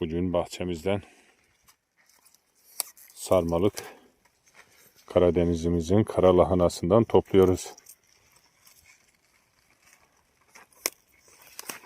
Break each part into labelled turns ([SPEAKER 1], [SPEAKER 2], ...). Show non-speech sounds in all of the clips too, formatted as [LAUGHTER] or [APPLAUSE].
[SPEAKER 1] Bugün bahçemizden sarmalık Karadenizimizin kara lahanasından topluyoruz.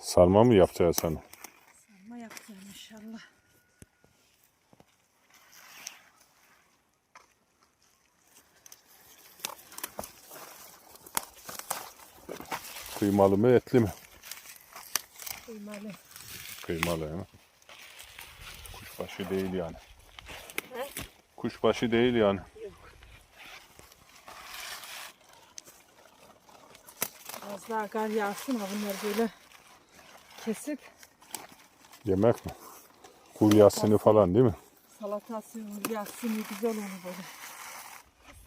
[SPEAKER 1] Sarma mı yapacağız sana?
[SPEAKER 2] Ama yapacağım inşallah.
[SPEAKER 1] Kıymalı mı etli mi?
[SPEAKER 2] Kıymalı.
[SPEAKER 1] Kıymalı he. Kuşbaşı değil yani.
[SPEAKER 2] He?
[SPEAKER 1] Kuşbaşı değil yani.
[SPEAKER 2] Yok. Az daha kar yağsın ha bunları böyle kesip
[SPEAKER 1] Yemek mi? Kuryasını falan değil mi?
[SPEAKER 2] salatası yağsın güzel olur böyle.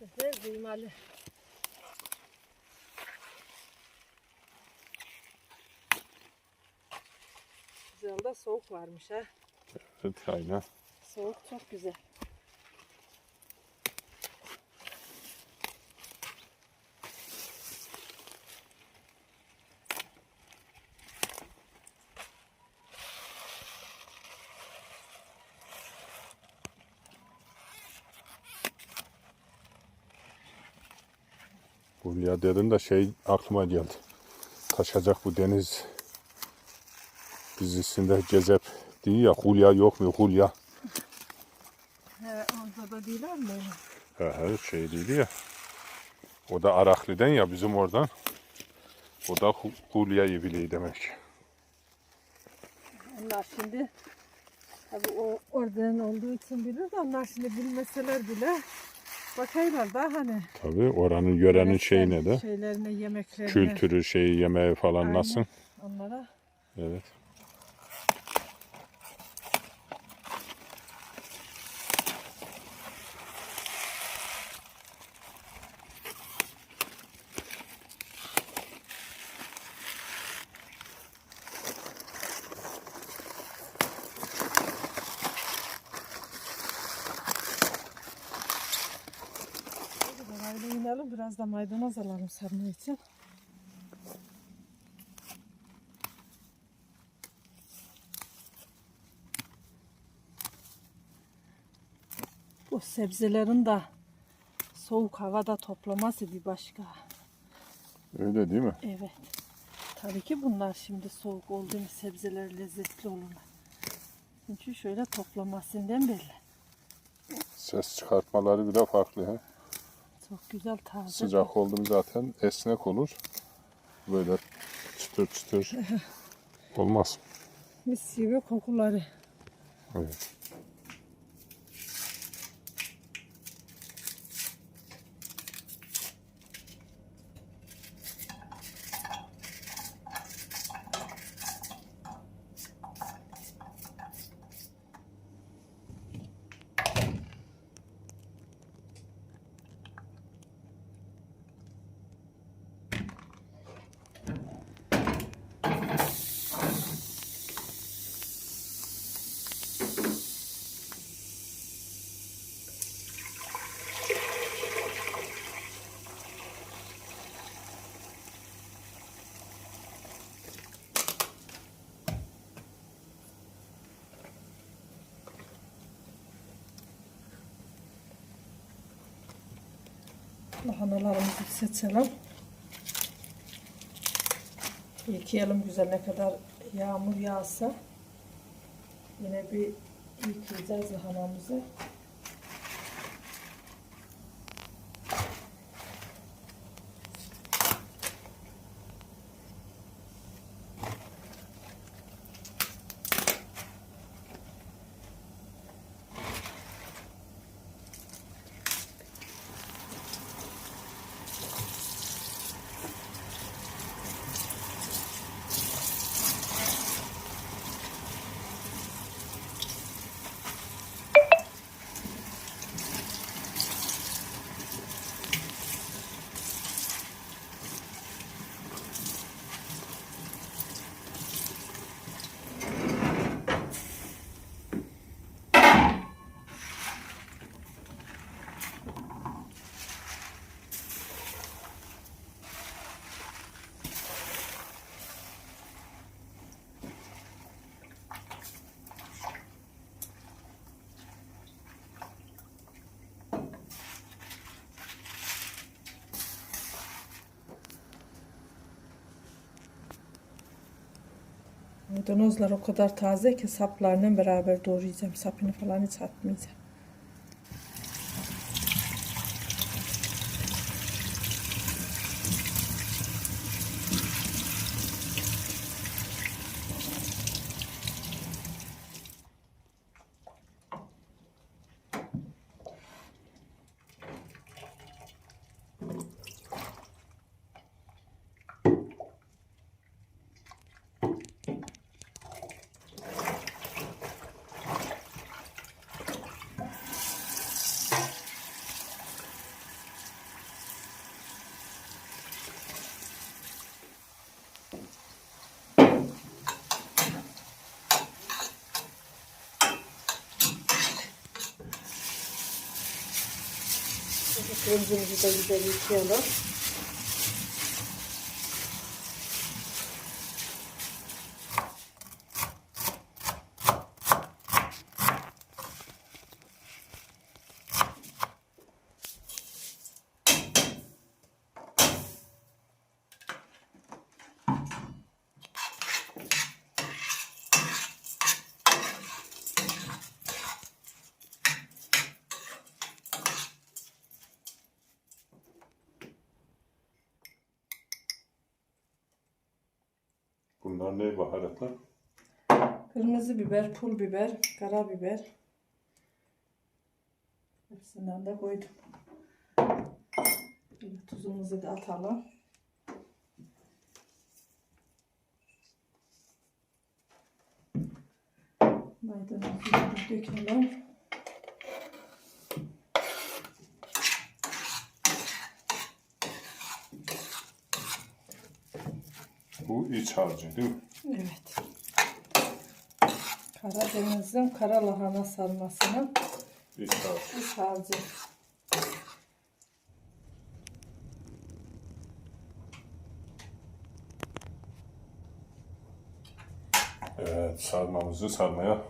[SPEAKER 2] Bu sefer kıymalı. Güzel de soğuk varmış ha.
[SPEAKER 1] Evet aynen.
[SPEAKER 2] Soğuk çok güzel.
[SPEAKER 1] Hulya dedin de şey aklıma geldi. Taşacak bu deniz dizisinde Cezep değil ya Hulya yok mu Hulya?
[SPEAKER 2] He, orada da değiller mi?
[SPEAKER 1] He he şey değil ya. O da Arakli'den ya bizim oradan. O da Hu- Hulya'yı biliyor demek.
[SPEAKER 2] Onlar şimdi tabii o oradan olduğu için bilir de onlar şimdi bilmeseler bile bakaylar da hani
[SPEAKER 1] Tabii oranın yörenin
[SPEAKER 2] yemekler-
[SPEAKER 1] şeyine de
[SPEAKER 2] şeylerine yemeklerine
[SPEAKER 1] kültürü şeyi yemeği falan
[SPEAKER 2] Aynen.
[SPEAKER 1] nasıl?
[SPEAKER 2] onlara
[SPEAKER 1] Evet.
[SPEAKER 2] Böyle inelim biraz da maydanoz alalım sarma için. Bu sebzelerin de soğuk havada toplaması bir başka.
[SPEAKER 1] Öyle değil mi?
[SPEAKER 2] Evet. Tabii ki bunlar şimdi soğuk olduğu sebzeler lezzetli olurlar. Çünkü şöyle toplamasından belli.
[SPEAKER 1] Ses çıkartmaları bile farklı. He?
[SPEAKER 2] Çok güzel taze.
[SPEAKER 1] Sıcak oldu mu zaten esnek olur. Böyle çıtır çıtır [LAUGHS] olmaz.
[SPEAKER 2] Mis gibi kokuları.
[SPEAKER 1] Evet.
[SPEAKER 2] Lahanalarımızı seçelim. Yıkayalım güzel ne kadar yağmur yağsa. Yine bir yıkayacağız lahanamızı. Maydanozlar o kadar taze ki saplarla beraber doğrayacağım. Sapını falan hiç atmayacağım. Kırmızımızı da güzel yıkayalım.
[SPEAKER 1] Bunlar ne baharatlar?
[SPEAKER 2] Kırmızı biber, pul biber, karabiber. Hepsinden de koydum. Tuzumuzu da atalım. Maydanozu da dökelim.
[SPEAKER 1] Bu iç harcı değil mi?
[SPEAKER 2] Evet. Karadeniz'in kara lahana sarmasının
[SPEAKER 1] İç harcı.
[SPEAKER 2] iç harcı.
[SPEAKER 1] Evet sarmamızı sarmaya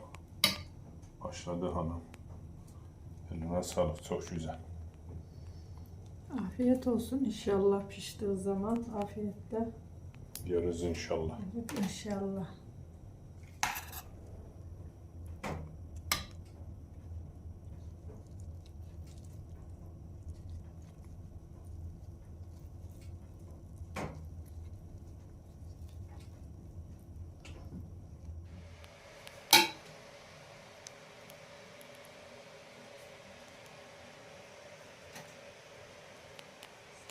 [SPEAKER 1] başladı hanım. Eline sağlık çok güzel.
[SPEAKER 2] Afiyet olsun inşallah piştiği zaman afiyetle.
[SPEAKER 1] Yarız inşallah.
[SPEAKER 2] Evet inşallah.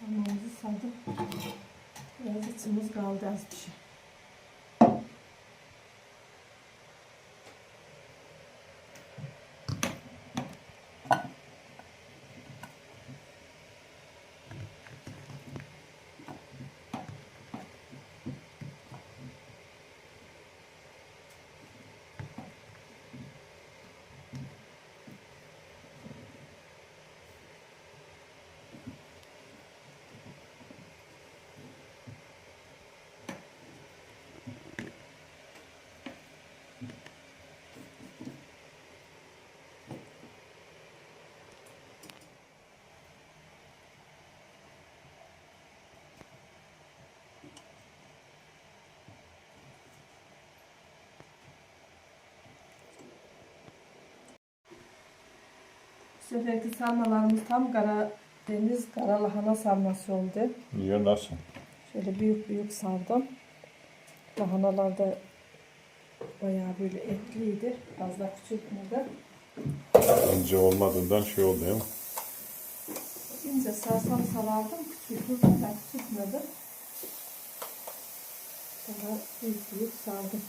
[SPEAKER 2] Sarmamızı sardık. Biraz içimiz kaldı az bir şey. Seferki sarmalarımız tam Karadeniz kara lahana sarması oldu.
[SPEAKER 1] Niye nasıl?
[SPEAKER 2] Şöyle büyük büyük sardım. Lahanalar da bayağı böyle etliydi. Fazla küçültmedi.
[SPEAKER 1] İnce olmadığından şey oldu mi?
[SPEAKER 2] İnce sarsam sarardım. Küçültürdüm de küçültmedim. Daha büyük büyük sardım.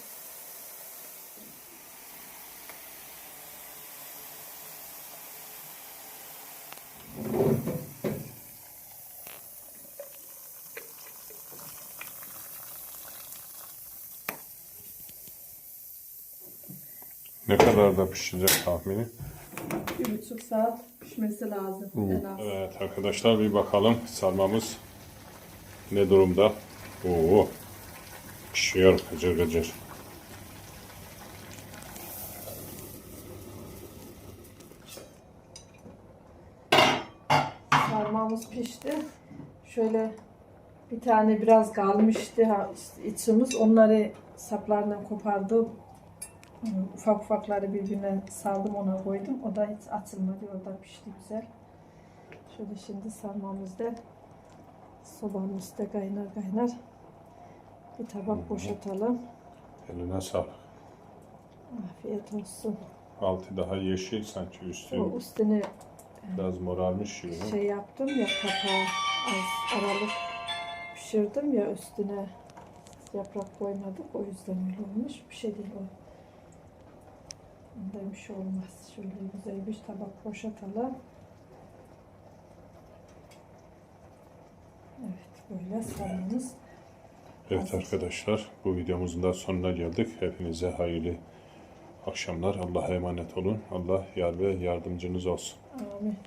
[SPEAKER 1] Ne kadar da pişecek tahmini?
[SPEAKER 2] Bir buçuk saat pişmesi lazım. En az.
[SPEAKER 1] Evet arkadaşlar bir bakalım sarmamız ne durumda? Oo, pişiyor gıcır gıcır.
[SPEAKER 2] Sarmamız pişti. Şöyle Bir tane biraz kalmıştı içimiz. Onları saplarından kopardım. Ufak ufakları birbirine saldım ona koydum. O da hiç açılmadı. Orada pişti güzel. Şöyle şimdi sarmamızda üstte kaynar kaynar. Bir tabak boşaltalım.
[SPEAKER 1] Eline sağlık.
[SPEAKER 2] Afiyet olsun.
[SPEAKER 1] Altı daha yeşil sanki üstü
[SPEAKER 2] O üstüne
[SPEAKER 1] biraz morarmış gibi.
[SPEAKER 2] şey yaptım ya kapağı az aralık pişirdim ya üstüne yaprak koymadık o yüzden öyle olmuş bir şey değil o. Ondan bir şey olmaz. Şöyle güzel bir tabak boşaltalım. Evet böyle sarmamız.
[SPEAKER 1] Evet arkadaşlar bu videomuzun da sonuna geldik. Hepinize hayırlı akşamlar. Allah'a emanet olun. Allah yar ve yardımcınız olsun.
[SPEAKER 2] Amin.